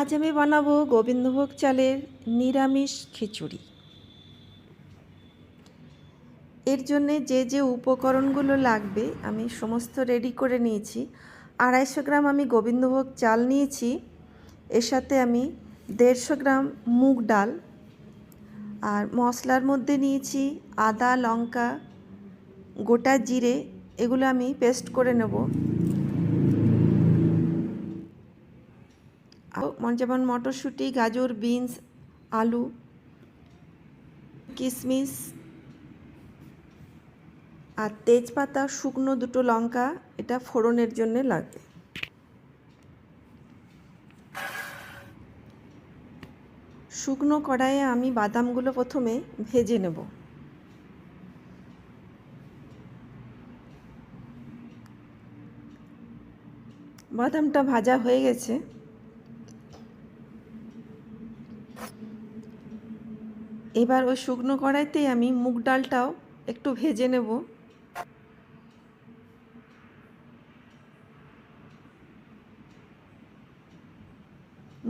আজ আমি বানাবো গোবিন্দভোগ চালের নিরামিষ খিচুড়ি। এর জন্যে যে যে উপকরণগুলো লাগবে আমি সমস্ত রেডি করে নিয়েছি। আড়াইশো গ্রাম আমি গোবিন্দভোগ চাল নিয়েছি। এর সাথে আমি দেড়শো গ্রাম মুগ ডাল। আর মশলার মধ্যে নিয়েছি আদা, লঙ্কা, গোটা জিরে, এগুলো আমি পেস্ট করে নেব। যেমন মটরশুঁটি, গাজর, বিনস, আলু কিশমিশ আর তেজপাতা, শুকনো দুটো লঙ্কা, এটা ফোড়নের জন্য লাগবে শুকনো কড়াইয়ে আমি বাদামগুলো প্রথমে ভেজে নেব। বাদামটা ভাজা হয়ে গেছে। এবার ওই শুকনো কড়াইতেই আমি মুগ ডালটাও একটু ভেজে নেব।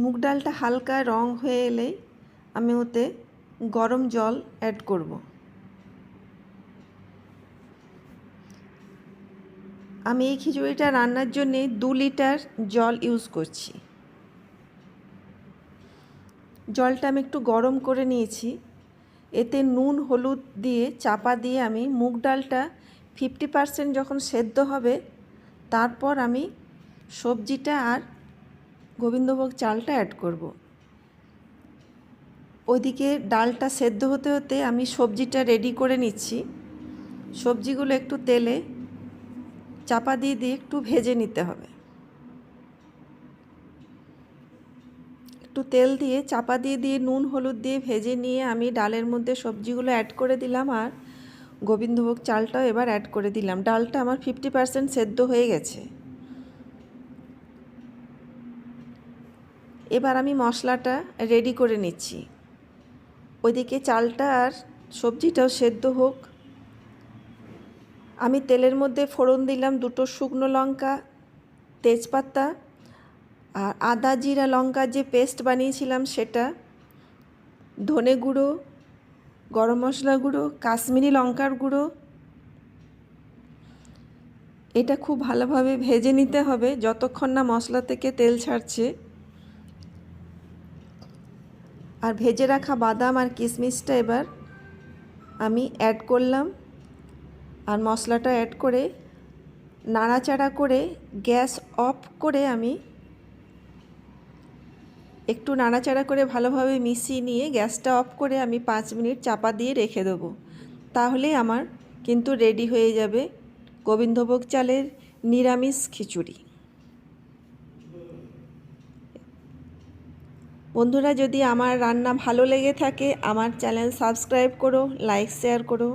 মুগ ডালটা হালকা রং হয়ে এলেই আমি ওতে গরম জল অ্যাড করব। আমি এই খিচুড়িটা রান্নার জন্যে দু লিটার জল ইউজ করছি। জলটা আমি একটু গরম করে নিয়েছি। এতে নুন, হলুদ দিয়ে চাপা দিয়ে আমি মুগ ডালটা ফিফটি পারসেন্ট যখন সেদ্ধ হবে, তারপর আমি সবজিটা আর গোবিন্দভোগ চালটা অ্যাড করব। ওইদিকে ডালটা সেদ্ধ হতে হতে আমি সবজিটা রেডি করে নিচ্ছি সবজিগুলো একটু তেলে চাপা দিয়ে দিয়ে একটু ভেজে নিতে হবে একটু তেল দিয়ে, চাপা দিয়ে দিয়ে নুন, হলুদ দিয়ে ভেজে নিয়ে আমি ডালের মধ্যে সবজিগুলো অ্যাড করে দিলাম আর গোবিন্দভোগ চালটাও এবার অ্যাড করে দিলাম। ডালটা আমার ফিফটি পারসেন্ট সেদ্ধ হয়ে গেছে। এবার আমি মশলাটা রেডি করে নিচ্ছি। ওইদিকে চালটা আর সবজিটাও সেদ্ধ হোক। আমি তেলের মধ্যে ফোড়ন দিলাম দুটো শুকনো লঙ্কা, তেজপাতা আর আদা, জিরা লঙ্কার যে পেস্ট বানিয়েছিলাম সেটা, ধনে গুঁড়ো, গরম মশলা গুঁড়ো, কাশ্মীরি লঙ্কার গুঁড়ো, এটা খুব ভালোভাবে ভেজে নিতে হবে যতক্ষণ না মশলা থেকে তেল ছাড়ছে। আর ভেজে রাখা বাদাম আর কিশমিশটা এবার আমি অ্যাড করলাম। আর মশলাটা অ্যাড করে নাড়াচাড়া করে গ্যাস অফ করে আমি একটু নাড়াচাড়া করে ভালোভাবে মিশিয়ে নিয়ে গ্যাসটা অফ করে আমি পাঁচ মিনিট চাপা দিয়ে রেখে দেবো। তাহলে আমার কিন্তু রেডি হয়ে যাবে গোবিন্দভোগ চালের নিরামিষ খিচুড়ি। বন্ধুরা, যদি আমার রান্না ভালো লেগে থাকে, আমার চ্যানেল সাবস্ক্রাইব করো, লাইক, শেয়ার করো।